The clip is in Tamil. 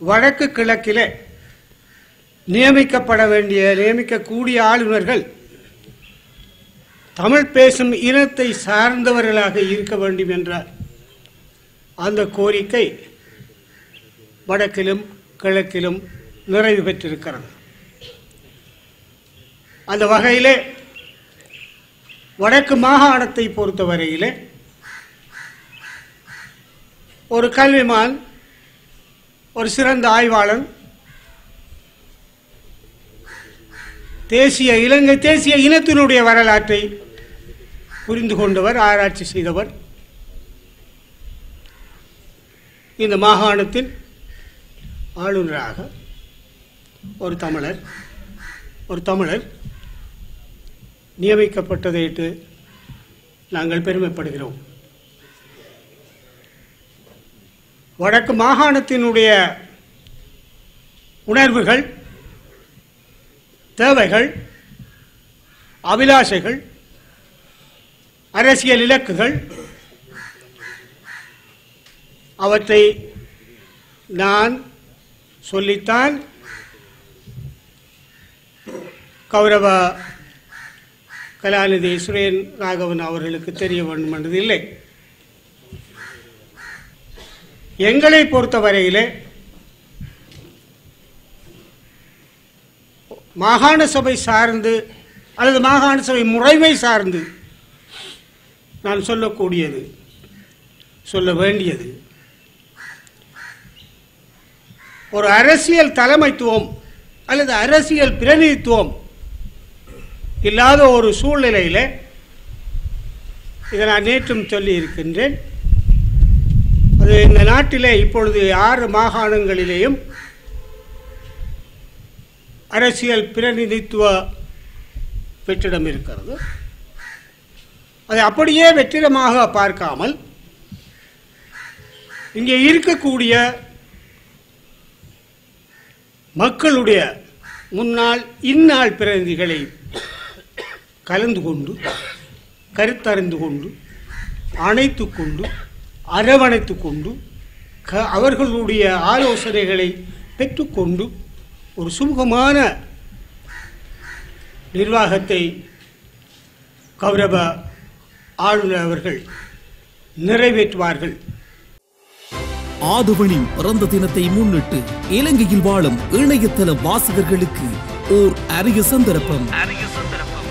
வடக்கு கிழக்கிலே நியமிக்கப்பட வேண்டிய நியமிக்கக்கூடிய ஆளுநர்கள் தமிழ் பேசும் இனத்தை சார்ந்தவர்களாக இருக்க வேண்டும் என்ற அந்த கோரிக்கை வடக்கிலும் கிழக்கிலும் நிறைவு பெற்றிருக்கிறது. அந்த வகையிலே வடக்கு மாகாணத்தை பொறுத்தவரையிலே ஒரு கல்விமான் ஒரு சிறந்த ஆய்வாளன். தேசிய இலங்கை தேசிய இனத்தினுடைய வரலாற்றை புரிந்து கொண்டவர் ஆராய்ச்சி செய்தவர். இந்த மாகாணத்தின் ஆளுநராக ஒரு தமிழர் ஒரு தமிழர் நியமிக்கப்பட்டதையிட்டு நாங்கள் பெருமைப்படுகிறோம். வடக்கு மாகாணத்தினுடைய உணர்வுகள் தேவைகள் அபிலாஷைகள் அரசியல் இலக்குகள் அவற்றை நான் சொல்லித்தான் கௌரவ கலாநிதி சுரேன் ராகவன் அவர்களுக்கு தெரிய வேண்டும் என்றது இல்லை எங்களை பொறுத்தவரையிலே மாகாண சபை சார்ந்து அல்லது மாகாண சபை முறைமை சார்ந்து நான் சொல்லக்கூடியது சொல்ல வேண்டியது. ஒரு அரசியல் தலைமைத்துவம் அல்லது அரசியல் பிரதிநிதித்துவம் இல்லாத ஒரு சூழ்நிலையில் இதை நான் நேற்றும் சொல்லி இருக்கின்றேன் இந்த நாட்டிலே இப்பொழுது ஆறு மாகாணங்களிலேயும் அரசியல் பிரதிநிதித்துவ வெற்றிடம் இருக்கிறது. அதை அப்படியே வெற்றிடமாக பார்க்காமல் இங்கே இருக்கக்கூடிய மக்களுடைய முன்னாள் இந்நாள் பிரதிநிதிகளை கலந்து கொண்டு கருத்தறிந்து கொண்டு அணைத்து கொண்டு அரவணைத்து கொண்டு க அவர்களுடைய ஆலோசனைகளை பெற்றுக்கொண்டு ஒரு சுமூகமான நிர்வாகத்தை கௌரவ ஆளுநர் அவர்கள் நிறைவேற்றுவார்கள். ஆதவனின் பிறந்த தினத்தை முன்னிட்டு இலங்கையில் வாழும் இணையதள வாசகர்களுக்கு ஓர் அரிய சந்தர்ப்பம்.